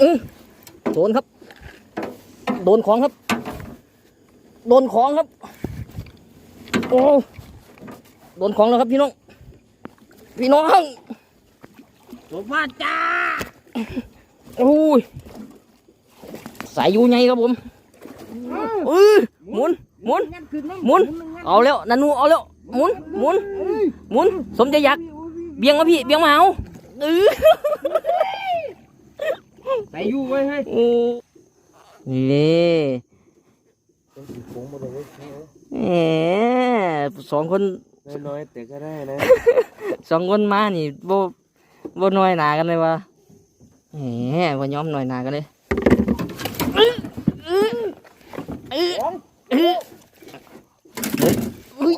อื้อโดนครับ โดนของครับ โดนของครับ โอ้ โดนของแล้วครับพี่น้อง พี่น้องผมว่าจ้าโอ้ย สายยูไงครับผมเออหมุน หมุนงั้นขึ้นมั้งหมุน เอาแล้วนันูเอาแล้ว หมุน หมุน หมุน สมใจอยาก เบี่ยงมาพี่ เบี่ยงมาเอาเออ ใส่อยู่ไว้ให้โอ้นี่โค้งมาเลยแหมสองคนน้อยๆแต่ก็ได้นะสองคนมานี่โบโบน้อยหนากันเลยวะแหมว่ายอมน้อยหนากันเลยอื้ออื้ออื้ออื้ออุ้ย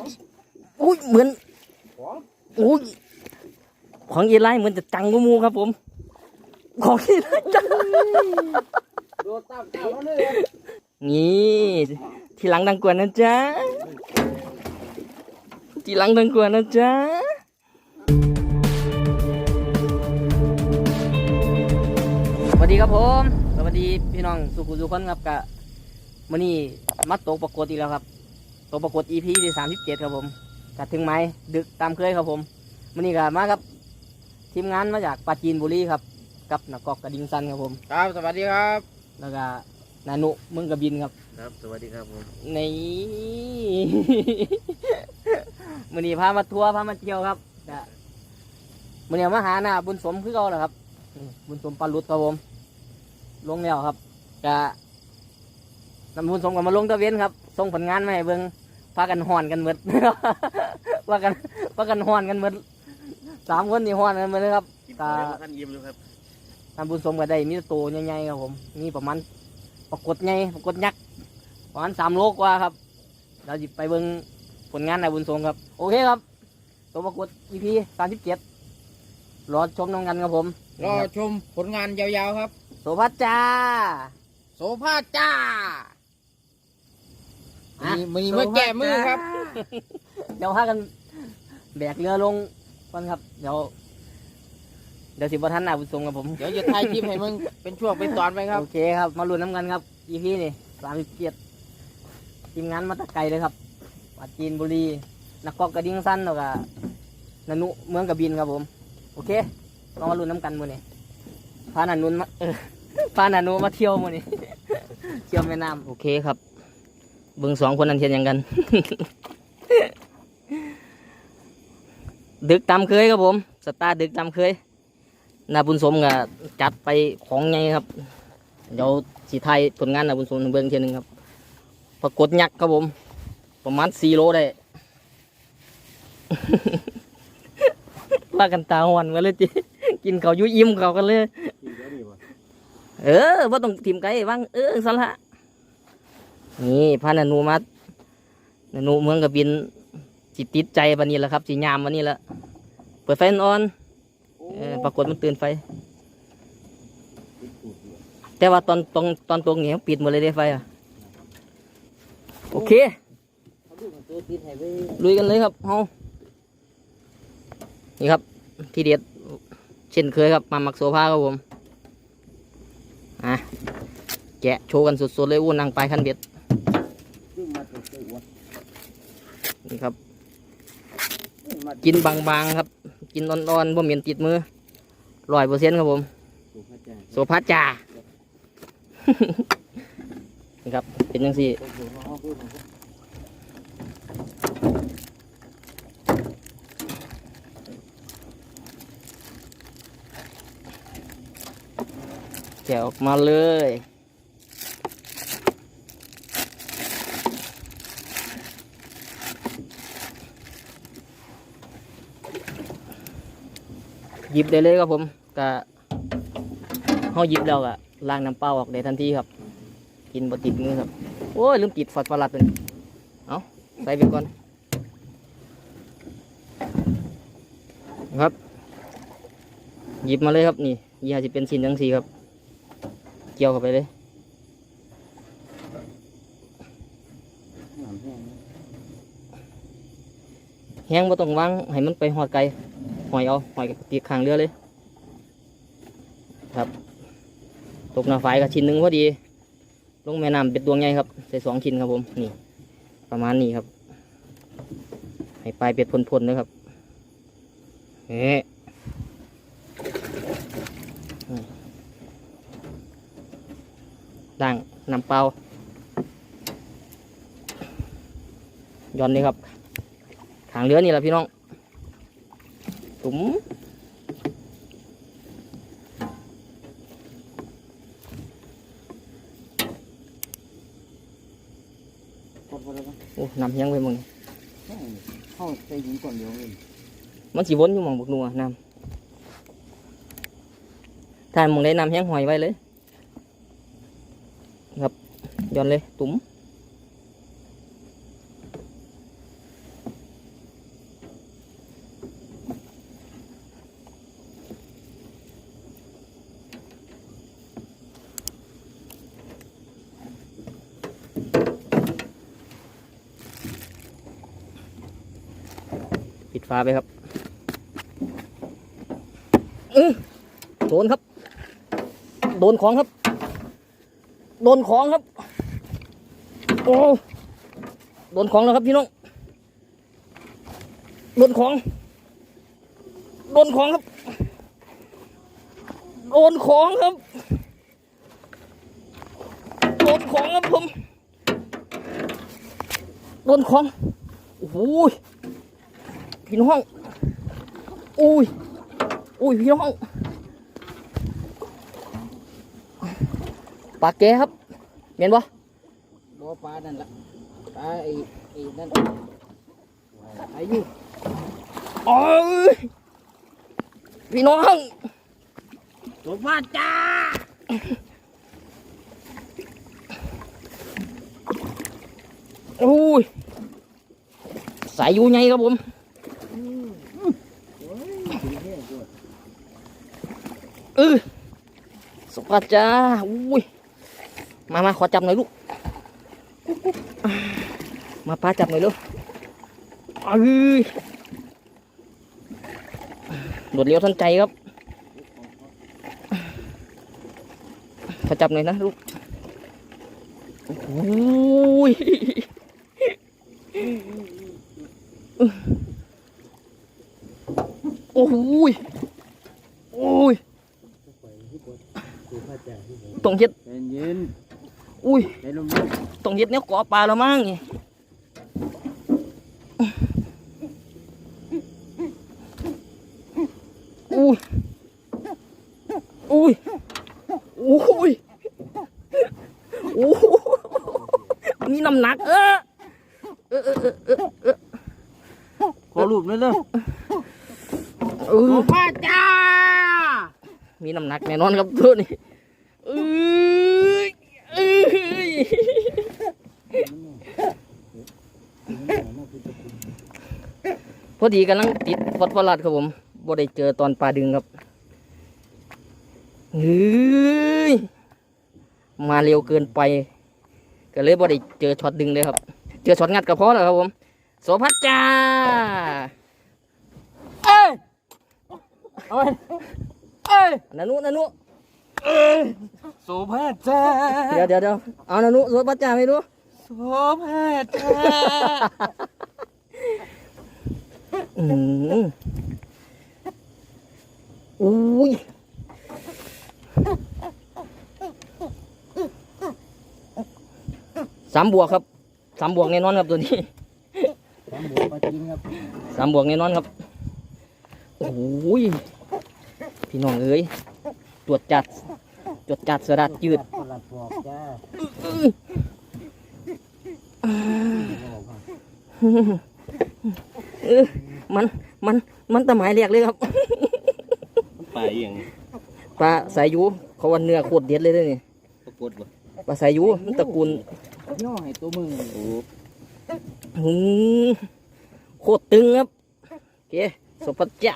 อุ้ยเหมือนอุ้ยของยีไรเหมือนจะจังกูมูครับผม ของยีไรจังโดนตามตามเลยนี่ทีหลังดังกว่านะจ๊ะทีหลังดังกว่านะจ๊ะสวัสดีครับผมสวัสดีพี่น้องสุขุสุขคนครับกะมื่อนี้มาตกประกวดอีกแล้วครับตกประกวด EP ที่สามสิบเจ็ดครับผมกัดถึงไหมดึกตามเคยครับผมมื่อนี้ก็มาครับ ทีมงานมาจากปราจีนบุรีครับ กับนักกอกกระดิ่งซันครับผมครับ สวัสดีครับ แล้วก็นานุมึงกระบินครับ ครับ สวัสดีครับผมนี่มือนี้พามาทัวร์พามาเที่ยวครับนะมือนี้มาหาหน้าบุญสมคือเขาแหละครับอืมบุญสมปลาลุดครับผม ลงแล้วครับกะนำบุญสมกับมาลงตะเวนครับส่งผลงานมาให้เบิ่งพากันห่อนกันหมดพากันพากันห่อนกันหมดสามคนนี่ห่อนกันหมดเลยครับตาท่านยิ้มอยู่ครับ นำบุญสมก็ได้มีตัวใหญ่ๆครับผม มีประมาณปรากฏใหญ่ปรากฏยักษ์ประมาณสามโลกว่าครับ เราจะไปเบิ่งผลงานในบุญทรงครับ โอเคครับ ตัวประกวด EP สามสิบเจ็ดรอชมน้องกันครับผม รอชมผลงานยาวๆครับ โสภัสจ้า โสภาจ้าอะมีมือมาแก้มือครับ เดี๋ยวพากัน แบกเรือลงก่อนครับ เดี๋ยว เดี๋ยวสิบทันหน้าบุญทรงครับผม เดี๋ยวจะถ่ายคลิปให้มึงเป็นช่วงเป็นตอนไปครับ โอเคครับ มาลุ้นน้ำกันครับ EP นี่สามสิบเจ็ดทีมงานมาแตะไกลเลยครับปราจีนบุรี นักกอกกระดิ่งสั้นแล้วก็นันุเมืองกระบินครับผม โอเคลองมาลุ้นน้ำกันมือนี่พานันนุนมาเออพานันนุมาเที่ยวมือนี่ เที่ยวแม่น้ำโอเคครับ เบิ่งสองคนนั้นเทียนหยังกัน ดึกตามเคยครับผม สตาร์ดึกตามเคย นาบุญสมก็จัดไปของไงครับ เดี๋ยวสีไทยผลงานนาบุญสมเบิ่งเทียหนึงครับปรากฏยักษ์ครับผม ประมาณสี่โลได้ว่ากันตาหวันมาเลยจีกินเขายุ่ยิ้มเขากันเลย เออว่าต้องทีมไก่บ้างเออสละนี่พานานูมานานูเมืองกระบินจิตติดใจวันนี้แหละครับสียามวันนี้แหละเปิดไฟออน เออปรากฏมันตื่นไฟ แต่ว่าตอนตรงตอนตรงนี้ปิดหมดเลยได้ไฟอะ โอเคลุยกันเลยครับเฮานี่ครับ ทีเด็ดเช่นเคยครับมาหมักโซฟาครับผมอะแกะโชว์กันสดๆเลยวุ้นนางปลายคันเบ็ดนี่ครับ กินบางๆครับ กินอ่อนๆบ่เหม็นติดมือร้อยเปอร์เซ็นต์ครับผมโซฟาจ่านี่ครับเป็นยังสี่แกะออกมาเลย ยิบได้เลยครับผมกะเขาหยิบแล้วกะล้างน้ำเปล่าออกได้ทันทีครับ กินบดติดมือครับ โอ้ยลืมติดฟอสฟอรัสเลยเอาใส่ไปก่อนครับ หยิบมาเลยครับนี่ยี่ห้าจะเป็นชิ้นจังสีครับ เกี่ยวเข้าไปเลยแห้งบ่ต้องวางให้มันไปหอดไกล หอยเอาหอยตีข้างเรือเลยครับตกหน้าไฟกับชิ้นหนึ่งพอดี ลงแม่น้ำเป็นตัวไงครับ ใส่สองชิ้นครับผมนี่ ประมาณนี้ครับ ให้ปลายเป็ดพ่นๆเลยครับเฮ้ด่างน้ำเปล่าย้อนนี่ครับขางเรือนี่แหละพี่น้อง ตุ๋มกดไปเลยโอ้น้ำยังไปมึงเข้าใส่หินก่อนเดี๋ยวเอง มันสีวนอยู่หมองบกนัวน้ำถ้าหมองได้น้ำแห้งหอยไว้เลย ครับย้อนเลยาไปครับโดนครับ โดนของครับ โดนของครับ โอ้โดนของแล้วครับพี่น้อง โดนของ โดนของครับ โดนของครับ โดนของครับผม โดนของ โอ้ย พี่น้อง อุ้ย อุ้ยพี่น้อง ปลาแกครับเห็นปะบ่ปลานั่นละปลาไอ้ไอ้นั่นอายุโอ้ยพี่น้องโสภาจ้าโอ้ยสายอยู่ไงครับผม เออสุภาพจ้าอุ้ยมามาขอจับหน่อยลูก มาป้าจับหน่อยลูกเอ้ยโดดเลี้ยวทันใจครับขอจับหน่อยนะลูกโอ้ย โอ้ยโอ้ยต้องเฮ็ดใจเย็นอุ้ยใจลมต้องเฮ็ดแนวเกาะปลาแล้วมั้งนี่อุ้ยอุ้ยอุ้ยโอ้โหมีน้ำหนัก เออเออเออเออเออเออขอรูปเลยเลย เอ โส อ ภาจ้า มีน้ำ หักแน่นอนครับตัวนี้เอ้ยเอ้ยพอดีกำลังติดวัดวรัดครับผมบ่ได้เจอตอนปลาดึงครับเฮ้ยมาเร็วเกินไป ก็เลยบ่ได้เจอช็อตดึงเลยครับ เจอช็อตงัดก็พอแล้วครับผมโสภัสจ้าเอ้ยเอาไปเอ้ย นานุนานุโสภาจ้าเดี๋ยวเดี๋ยวเดี๋ยวเอานานุโสภัสจ้าไม่รู้โสภาจ้าอืมอุ้ยสามบวกครับสามบวกแน่นอนครับตัวนี้สามบัวปลาจีนครับสามบวกแน่นอนครับโอ้ย พี่น้องเอ้ยตรวจจัดตรวจจัดสลัดยืดปลาปอกจ้าเออมันมันมันตะหมายเรียกเลยครับปลาอหย่างปลาสายยูเขาว่าเนื้อโคตรเด็ดเลยเด้อนี่ปรากฏว่าปลาสายยูมันตระกูลย่อให้ตัวมึงโอ้หืมโคตรตึงครับโอเคสมปัจจา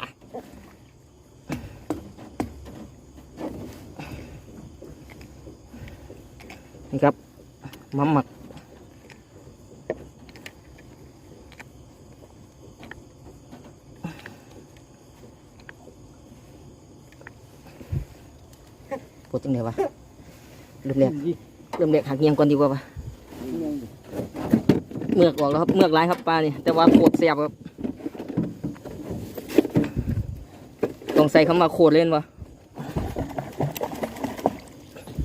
นี่ครับมัมหมักปวดจังเลยวะเริ่มแรกเริ่มแรกหักเงียงก่อนดีกว่าปะเมือกออกแล้วครับเมือกหลายครับปลานี่แต่ว่าโคตรเสียบครับต้องใส่คำว่าโคตรเล่นวะ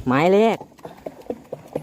หมายแรก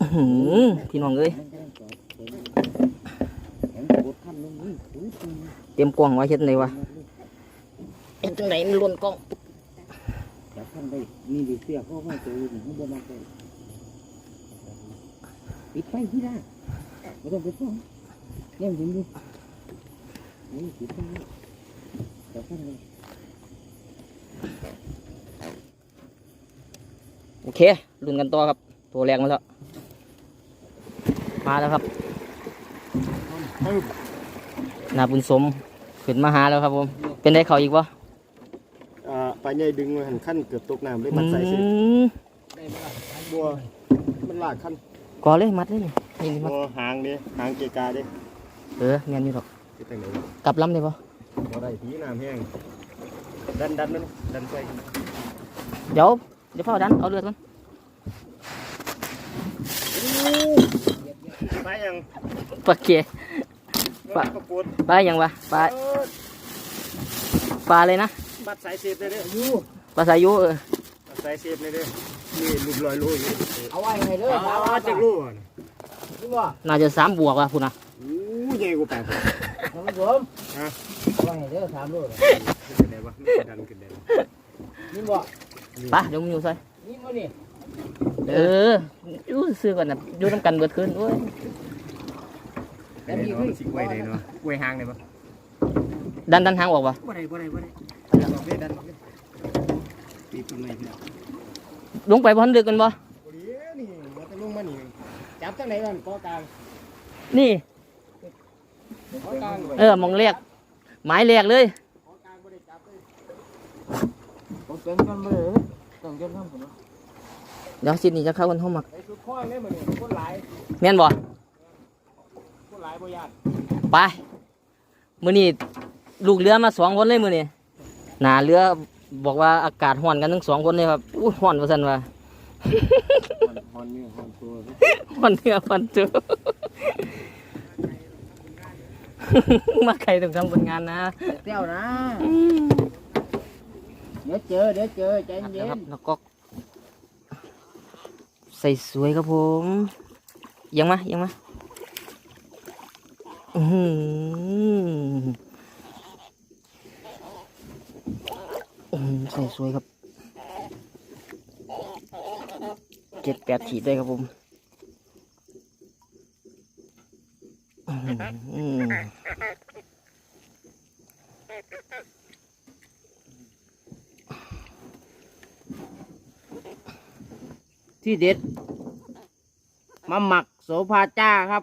อหือพี่น้องเอ้ยผมกดขั้นลงนี่อุ้ยเตรียมกล้องไว้เฮ็ดไหนวะเอ็นจังไหนมันหล่นกล้องจับขั้นได้นี่ดิเสียเข้ามาเจอหนึ่งข้างบนมาเจอ ปิดไฟที่ได้ไม่ต้องไปฟ้องเนี่ยผมดูนี่ปิดไฟจับขั้นเลยโอเคลุ้นกันต่อครับ ตัวแรงมาแล้ว มาแล้วครับนาบุญสมขึ้นมาหาแล้วครับผม เป็นได้เขาอีกวะอ่าปลาใหญ่ดึงมาหันขั้นเกือบตกน้ำเลยมันใส่สิอืมบัวมันลากขั้น ก่อเลยมัดเลยนี่นี่มัดบัวหางเด้หางเกกาเด้เออแม่นอยู่หรอกที่ตั้งไหนกลับลำได้ปะบ่ได้ผีน้ำแห้งดันดันมันดันใส่เดี๋ยวเดี๋ยวพ่อดันเอาเลือดก่อนปลายังปลาเกยปลาปลาปวดปลาอย่างวะปลาปลาเลยนะบัดสายเสียบเลยเด้อยูปลาสายุเออ บัดสายเสียบเลยเด้อนี่ลูกลอยลูกอยู่เอาไว้ไงเด้อเอาเอาจากลูกอะนี่ว่าน่าจะสามบวกว่ะคุณนะอู้ใหญ่กว่าแปดคนท่านผู้ชมเอาไว้ไงเด้อสามโลขึ้นได้ปะไม่ดันขึ้นได้ปะนี่ว่าไปเดี๋ยวมึงอยู่ใส่นี่มานี่เอออยู่ซื้อก่อนนะอยู่น้ำกันเบิดคืนด้วยแต่มีมันสิกล้วยได้เนาะกล้วยหางได้ปะดันดันหางออกวะบ่ได้บ่ได้บ่ได้ดันออกเลยดันออกเลย ปีต้นไม้พี่น้องลงไปบอลดึกกันบ่โอ้ยนี่มันจะลงมานี่จับจังไหนก่อนกอกลางนี่กอกลางเออมองแรกไม้แรกเลยกอกลางบ่ได้จับเลยผมเป็นกันเลยต้องจนทำผมเดี๋ยวสินี่จะเข้ากันห้องหมักไอ้สุดข้อนี่มันนี่คนหลายแม่นบ่คนหลายบ่ญาติไปมื้อนี้ลูกเรือมาสองคนเลยมื้อนี้หน้าเรือ บอกว่าอากาศร้อนกันทั้งสองคนเลยครับอู้ร้อนว่าซั่นว่าฮอนนี่ฮอนตัวร้อนเนื้อร้อนตัวมาใครต้องทำผลงานนะเตี้ยวนะอืมเดี๋ยวเจอเดี๋ยวเจอใจเย็นะครันบแล้วก็ใส่สวยครับผมยังมายังมาอื้อหืออื้อหือ ใส่สวยครับเจ็ดแปดขีดได้ครับผมอื้อหือที่เด็ดมาหมักโสภาจ้าครับ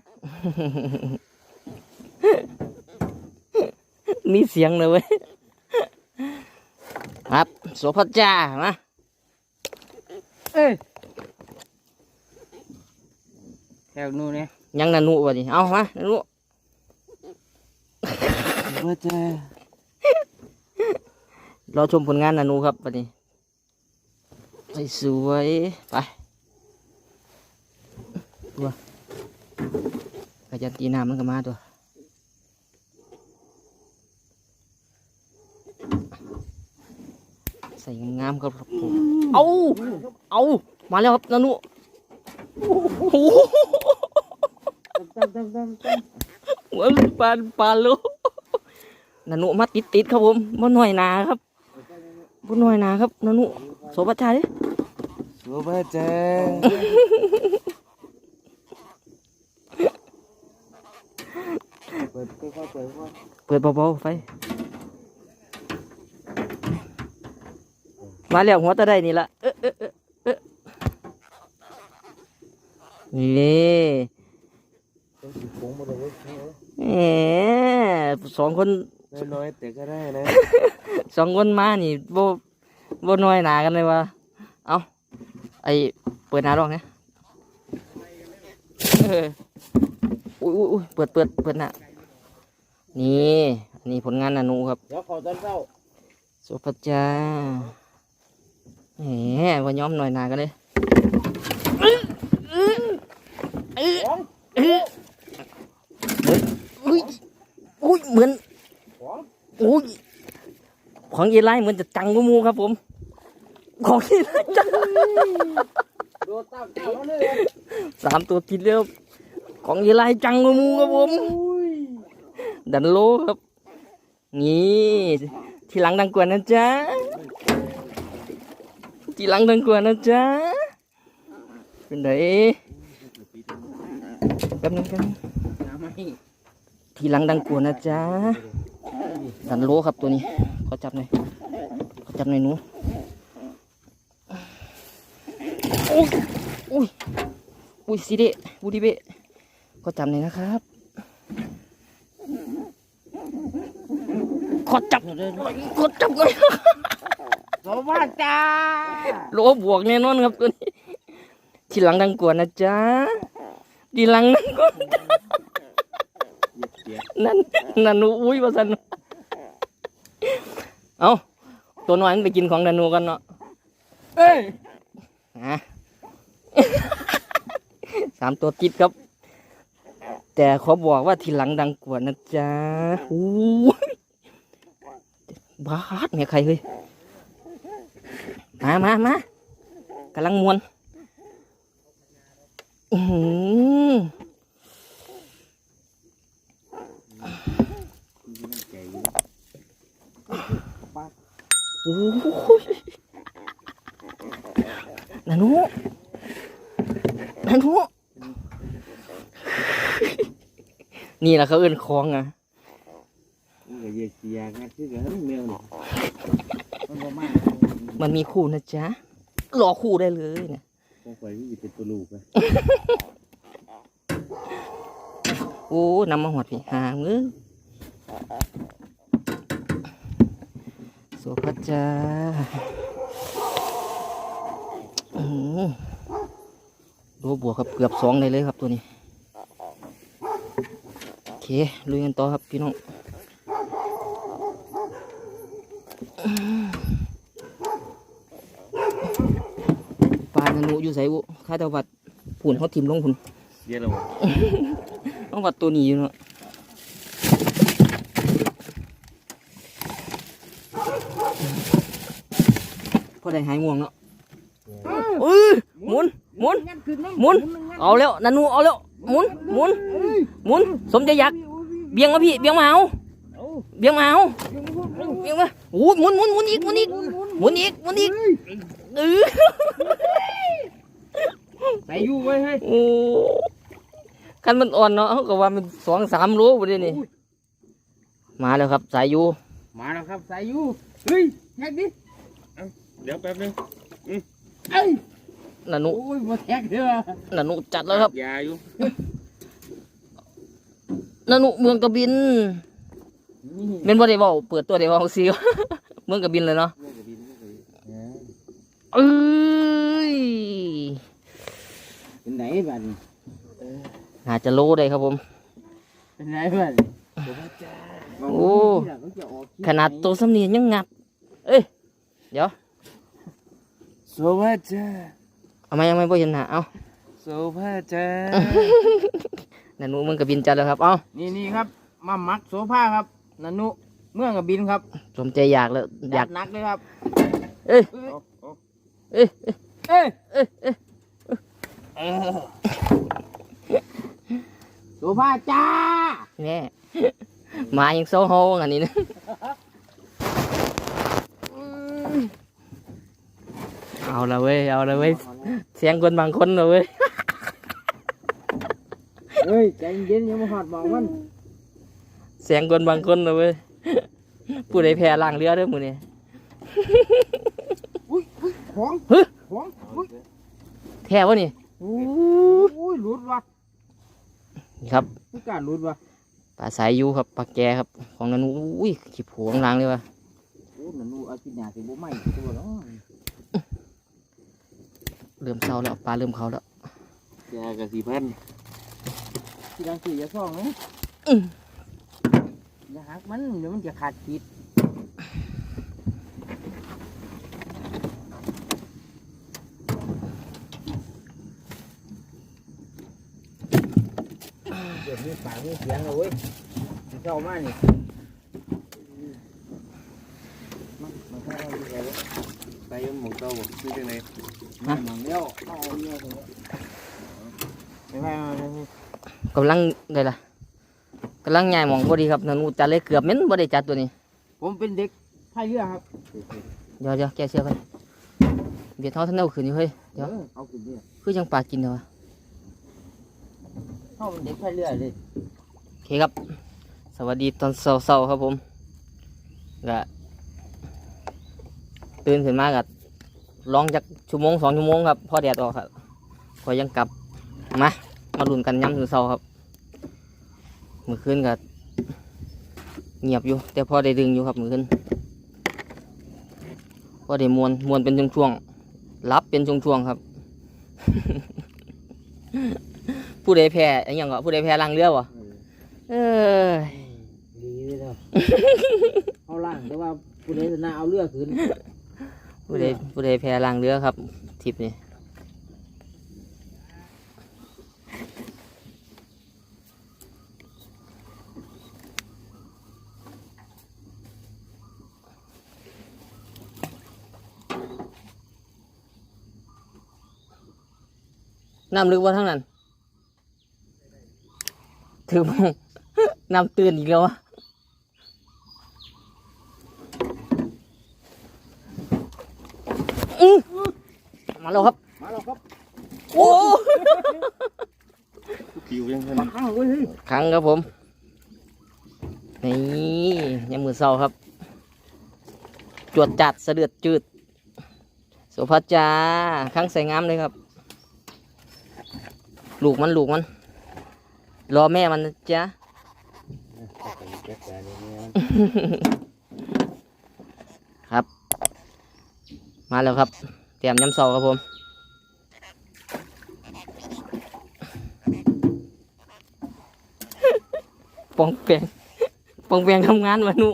มีเสียงเลยเว้ยครับ โสภาจ้ามาเอ้ยแถวนู้นเนี่ยยังนานุวะดิเอามานานุว่าจะรอชมผลงานนานุครับวันนี้ใส่สวยไปตัวกระจันตีน้ำมันก็มาตัว งามครับผมเอาเอามาแล้วครับนานุโอ้โหหัวปานปานโลนานุมาติดติดครับผมบ่หน่อยนาครับบ่หน่อยนาครับนานุโสบัจจัยโสบัจจัยเปิดเบาๆไฟ มาแล้วหัวตะได้นี่ละเอ๊ะเอ๊ะเอ๊ะเอ๊ะนี่ต้องสิโค้งมาเลยเว้ยแหมสองคนน้อยๆแต่ก็ได้นะสองคนมานี่โบโบน้อยหนากันเลยวะเอาไอเปิดหนาดอกเนี่ยเอออุ้ยอุ้ยอุ้ยเปิดเปิดเปิดหน้านี่อันนี้ผลงานนานูครับเดี๋ยวขอตอนเช้าสุภาจา แหมว่าย้อมหน่อยหนากันเลยอุ้ยอุ้ยเหมือนของอุ้ยของยีไลเหมือนจะจังกว่าหมูครับผม ของยีไลจังโดนตั้งเต้าแล้วเลยสามตัวติดแล้วของยีไลจังกว่าหมูครับผมดันโลครับ นี่ ทีหลังดังกว่านะจ๊ะ ทีหลังดังกว่านะจ๊ะเป็นไงแป๊บนึงแป๊บนึงทีหลังดังกว่านะจ๊ะดันโลครับตัวนี้ขอจับหน่อยขอจับหน่อยหนูโอ้ยโอ้ยอุ้ยสิเดบูดิเบะขอจับหน่อยนะครับขอจับหน่อยขอจับหน่อย สวัสดีจ้าโลบวกแน่นอนครับตัวนี้ ทีหลังดังกว่านะจ๊ะทีหลังนั่นก็นั่นนันนูอุ้ยว่าสันเอาตัวน้อยมันไปกินของนันนูกันเนาะเอ้ยอะสามตัวติดครับ แต่ขอบอกว่าทีหลังดังกว่านะจ๊ะอู้ยบาดเนี่ยใครเฮ้ย มามามากำลังมวนอือหือโอ้ยนานุนานุนี่แหละเขาเอิ้นคลองอะมันก็เยียเสียงัดคือกันแมวนี่มันบ่มาก มันมีคู่นะจ๊ะรอคู่ได้เลยเนี่ยคงไปที่เป็นตัวลูกไปโอ้นำมาหอดพี่หางเอ้ยโสภาจาอือโลบวกครับเกือบสองเลยเลยครับตัวนี้ โอเคลุยกันต่อครับพี่น้อง ปลาหนูอยู่ใส่บุข้าแต่วัดผุนเขาทิมลงผุนเดี๋ยวเราต้องวัดตัวนี้อยู่เนาะพอได้หายง่วงเนาะเอ้ยหมุนหมุนหมุนเอาแล้วนันนูเอาแล้วหมุนหมุนหมุนสมใจอยากเบี่ยงมาพี่เบี่ยงมาเอาเบี่ยงมาเอาเบี่ยงมาโอ้ยหมุนหมุนหมุนอีกหมุนอีกหมุนอีกหมุนอีกเออ ใส่อยู่ไว้ให้โอ้คันมันอ่อนเนาะเขาก็ว่ามันสองสามโลบ่ได้นี่มาแล้วครับสายยูมาแล้วครับใส่อยู่เฮ้ยแท็กดิเดี๋ยวแป๊บนึงนันุโอ้ยมาแท็กเด้อนันุจัดแล้วครับยาอยู่นันุเมืองกระบินนี่เป็นบ่ได้เว้าเปิดตัวได้เว้าซิเมืองกระบินเลยเนาะเมื่อกระบินเมื่อกระบินเออ เอ้ย เป็นไหนบัดนี้น่าจะโลได้ครับผม เป็นไหนบัดนี้โอ้ขนาดตัวสำเนียงยังงับ เอ้ย เดี๋ยวโซภาจ้าเอาไหมเอาไหมบ่เห็นหน้าเอาโซภาจ้านันุเมืองกระบินจัดแล้วครับ เอานี่นี่ครับมามักโซภาครับนันุเมืองกับบินครับ สมใจอยากแล้วอยากนักเลยครับ เอ้ยเอ้ยเอ้ยเอ้ย เอ้ยโซภาจ้าแม่มายังโซโฮงอันนี้นะเอาละเว้ยเอาละเว้ยเสียงคนบางคนละเว้ยเฮ้ยใจเย็นๆอยังมาหอดบอกมันแสงคนบางคนเลยเว้ยผู้ใดแพ้ล่างเรือเด้อมื้อนี้อุ้ยอุ้ยของเฮ้ยของอุ้ยแท้วะนี่ อุ้ยหลุดว่ะนี่ครับผู้การหลุดว่ะปลาสายยูครับปลาแกครับ ของนั้นอุ้ยขี้โผงล่างเลยว่ะโอ้มันรู้อาทิตย์หน้าสิบ่ไหม้ตัวเนาะเริ่มเศร้าแล้วปลาเริ่มเขาแล้วแกกับสี่พันที่ดังสี่อย่าซ่องนะอื้ออย่าหักมันเดี๋ยวมันจะขาดจิตเดี๋ยวมี ปากมีเสียงเลยเว้ยมันเข้ามานี่มันมันเข้ามาอยู่ไงวะไปยันหมองเต้าบอกซื้อจังไหนมันหนังเลี้ยวเข้าเอาเลี้ยวเลยไม่ไม่ไม่ไม่กำลังได้ละกำลังใหญ่หมองพอดีครับนันอูจัดเลยเกือบเหม็นบ่ได้จัดตัวนี้ ผมเป็นเด็กพายเรือครับเดี๋ยวเดี๋ยวแกเสื้อกันเบียดเท้าท่านเอาขึ้นอยู่เฮ้ยเดี๋ยวออเอาขึ้นเรือคือยังปลากินเถอะวะ เข้าเป็นเด็กพายเรือเลยโอเคครับ สวัสดีตอนเช้าๆครับผมก็ตื่นขึ้นมากับร้องจากชั่วโมงสองชั่วโมงครับพอแดดออกครับพอยังกลับมามาลุ้นกันย้ำถึงเช้าครับเมื่อคืนก็เงียบอยู่ แต่พอได้ดึงอยู่ครับเมื่อคืนพอได้มวนมวนเป็นช่วงๆรับเป็นช่วงๆครับ ผู้ใดแพ้อหย่างก็ผู้ใดแพ้ลังเรือวะเออดีเลยเนาะเอาล่างแต่ว่าผู้ใดชนะเอาเรือขึ้นผู้ใดผู้ใดแพ้ลังเรือครับทริปนี้น้ำลึกว่าทั้งนั้น ถือมองน้ำตื่นอีกแล้ววะอื้อมาแล้วครับ มาแล้วครับ โอ้ผิวยังไงมาข้างเว้ยเฮ้ยครั้งครับผม นี่ยังมือเศร้าครับ จวดจัดเสะเดือดจืดโสภาจาครั้งใส่งามเลยครับ ลูกมันลูกมัน รอแม่มันนะจ๊ะครับ มาแล้วครับ เตรียมย้ำเสาครับผมปองเปียงปองเปียงทำงานวะหนู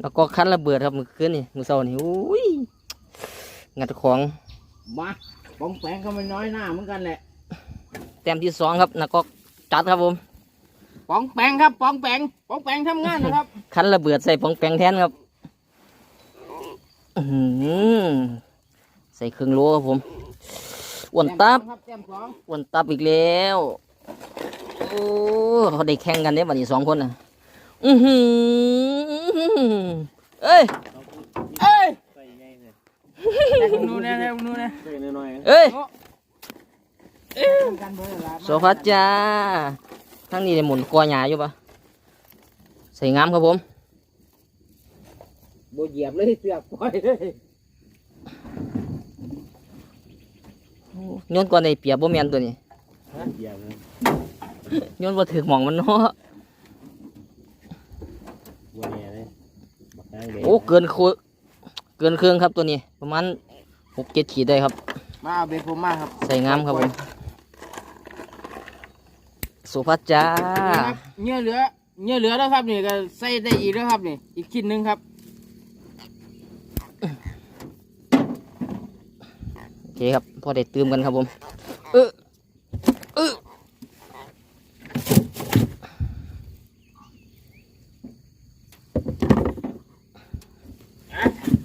แล้วก็คันระเบิดครับมือคืนนี่มือเสานี่อุ้ยงัดของมาปองแปงก็ไม่น้อยหน้าเหมือนกันแหละ แต้มที่สองครับนักก็จัดครับผมปองแปงครับปองแปงปองแปงทำงานนะครับ คันระเบิดใส่ปองแปงแทนครับอื้อหือใส่ครึ่งโลครับผมอ้วนตับแต้มสองครับแต้มสองอ้วนตับอีกแล้วโอ้เขาได้แข่งกันเนี่ยบัดนี้สองคนน่ะอือหือเอ้ยเอ้ยใส่ไงเนี่ยแต่คุณดูนะแต่คุณดูนะใส่น้อยเอ้ย โซฟัสจ้าทั้งนี้ได้หมุนกอหยาอยู่ปะใส่งามครับผมโบเหยียบเลยเสือกปล่อยเลยโยนก่อนในเปียบบ่แมนตัวนี้ๆเหยียบเลยโยนบ่ถึกหมองมันเนาะบัวเนี่ยเลยบักนางเด็โอ้เกินโคเกินเครื่องครับตัวนี้ ประมาณหกเจ็ดขีดได้ครับ มาเอาเบรผมมาครับ ใส่งามครับผม โซฟัสจ้านี่ครับเนื้อเหลือเนื้อเหลือแล้วครับนี่ก็ใส่ได้อีกแล้วครับนี่ อีกชิ้นหนึ่งครับโอเคครับพอได้เติมกันครับผมเออเออ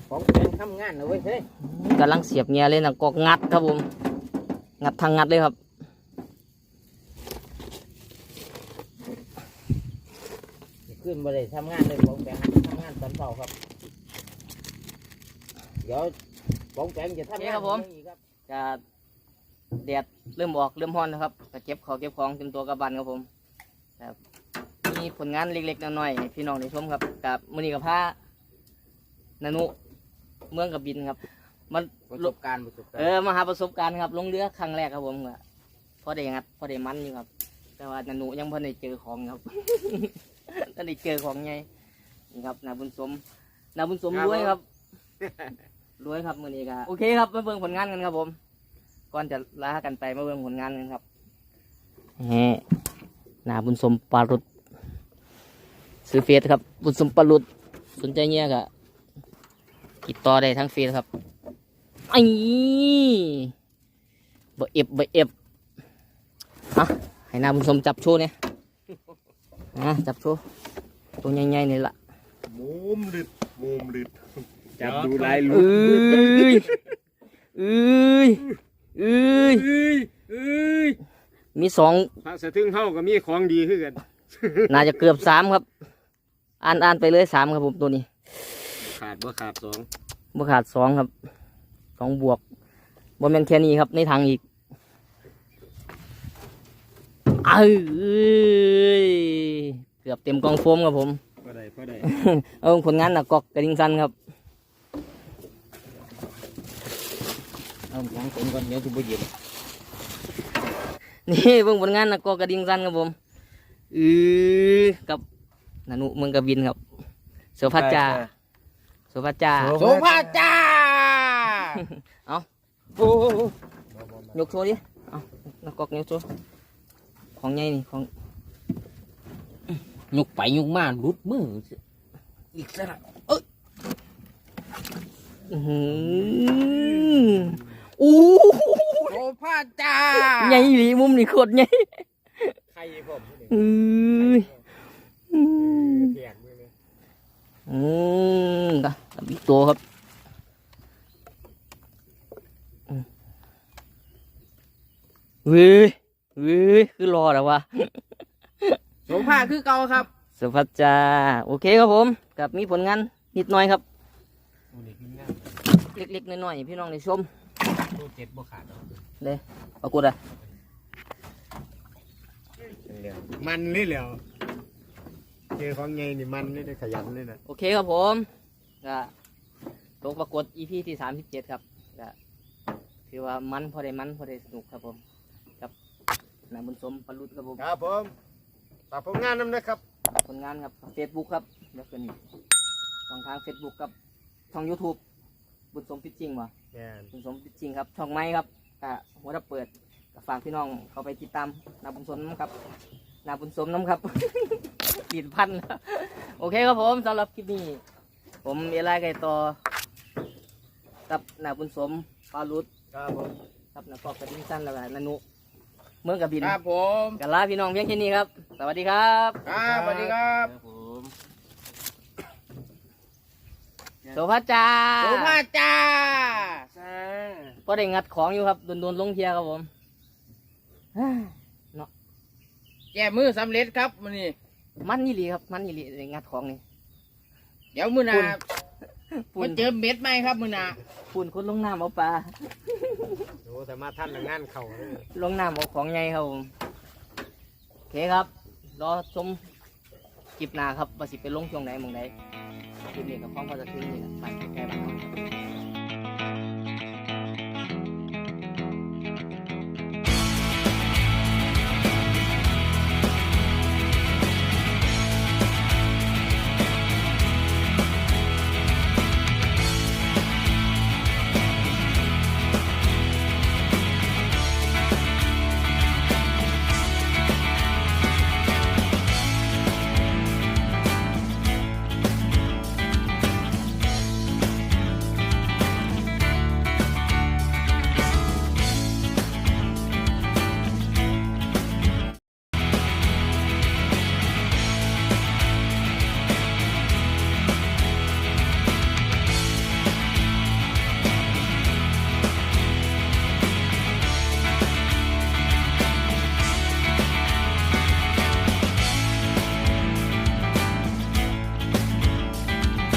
ของแปงทำงานนะเว้ยเฮ้ยกำลังเสียบเงียเลยนะก็งัดครับผม งัดทางงัดเลยครับ นมาเลยทำงานเลยของแปงทำงานตอนเช้าครับ เดี๋ยวของแปงจะทำงานครับผม อีกครับจะแดดเริ่มออกเริ่มร้อนแล้วครับก็เก็บของเก็บของเต็มตัวกระบันครับผมครับมีผลงานเล็กๆน้อยๆให้พี่น้องได้ชมครับกับมือนี้กับผ้านานุเมืองกับบินครับ มันประสบการณ์ประสบการเอณ์อมาหาประสบการณ์ครับลงเรือครั้งแรกครับผมก็พอได้งัดพอได้มันอยู่ครับ แต่ว่านานุยังพอได้เจอของครับตอนได้เจอของไงนี่ครับนาบุญสมนาบุญสมรวยครับ รวยครับมือนี้ก็โอเคครับมาเบิ่งผลงานกันครับผม ก่อนจะลากันไปมาเบิ่งผลงานกันครับแหมนาบุญสมปารุดซื้อเฟซครับ บุญสมปารุดสนใจเงี้ยก็ติดต่อได้ทั้งเฟซครับไอ้เบอเอฟเบอเอฟอะ ให้นาบุญสมจับโชว์เนี่ยนะจับโชว์ตัวใหญ่ๆนี่ละมุมลึดมุมลึดจับดูลายเอลุ้น้ยเอ้ยเอ้ยเอ้ยเอ้ยมีสองพระสะทึงเฮาก็มีของดีขึ้นกัน น่าจะเกือบสามครับอ่านอ่านไปเลยสามครับผมตัวนี้ ขาดบ่ขาดสองบ่ขาดสองครับสองบวกบ่แม่นแค่นี้ครับในทางอีก เอ้ยเกือบเต็มกองโฟมครับผมพอได้พอได้เอาผลงานหนักกอกกระดิ่งซันครับเอาของผมก่อนเดี๋ยวจะไปหยิบนี่เบิ่งผลงานหนักกอกกระดิ่งซันครับผมอือกับนานุเมืองกบินครับเสือพัดจาเสือพัดจาโสภาจ้าเอาโอ้โหยกโชว์ดิเอานักกอกยกโชว์ ของใหญ่นี่ของยกไปยกมาหลุดมืออีกแล้วอื้อหืออู้โสภาจ้าใหญ่หลีมุมนี่โคตรใหญ่ใครผมอืออือเพียงมือเลยอืมกะกับอีกตัวครับอืมเว้ย เว้ยคือรอแล้ววะโสภาคือเก่าครับสวัสดีจ้าโอเคครับผมกับมีผลงานนิดหน่อยครับโอ้นี่คืองามเล็กๆน้อยๆพี่น้องได้ชมโลเจ็ดบ่ขาดดอกเลยปรากฏอะมันเลยแล้วเจอของไงนี่มันเลยได้ขยันเลยนะโอเคครับผมก็ตกปรากฏ EP ที่สามสิบเจ็ดครับก็ถือว่ามันพอได้มันพอได้สนุกครับผมกับ นายบุญสมปรุษครับผมครับผมฝากผลงานนำนะครับผลงานครับเฟซบุ๊กครับแล้วก็นี่ช่องทางเฟซบุ๊กครับช่อง YouTube บุญสมพิชชิงวะแม่นบุญสมพิชชิงครับช่องไม้ครับก็หัวตะเปิดก็ฝากพี่น้องเข้าไปติดตามนาบุญสมน้ำครับนาบุญสมน้ำครับดีดพันครับโอเคครับผมสำหรับคลิปนี้ ผมเอไลไก่ต่อกับนาบุญสมปารุษครับผมกับนากอกกระดิ่งสั้นแล้วก็นานุ เมืองกับบินครับผมกันลาพี่น้องเพียงแค่นี้ครับ สวัสดีครับ ครับสวัสดีครับผมโสภาจ้าโสภาจ้าก็ได้งัดของอยู่ครับ โดนๆลงเทียครับผมแก้มือสำเร็จครับมันนี่มันนี่หลีครับ มันนี่หลีได้งัดของนี่ เดี๋ยวมือหนา ปูมานเจอเม็ดไหมครับมือหนาปูนคนลงน้ำเอาปลาโอ้แต่มาท่านละงานเข่าเลยลงน้ำเอาของไงครับผมโอเคครับรอชมคลิปหน้าครับว่าสิไปลงช่วงไหนหมองไหนคลิปนี้กับพ้องก็จะถึงนี่แหละไปแค่บ้านเรา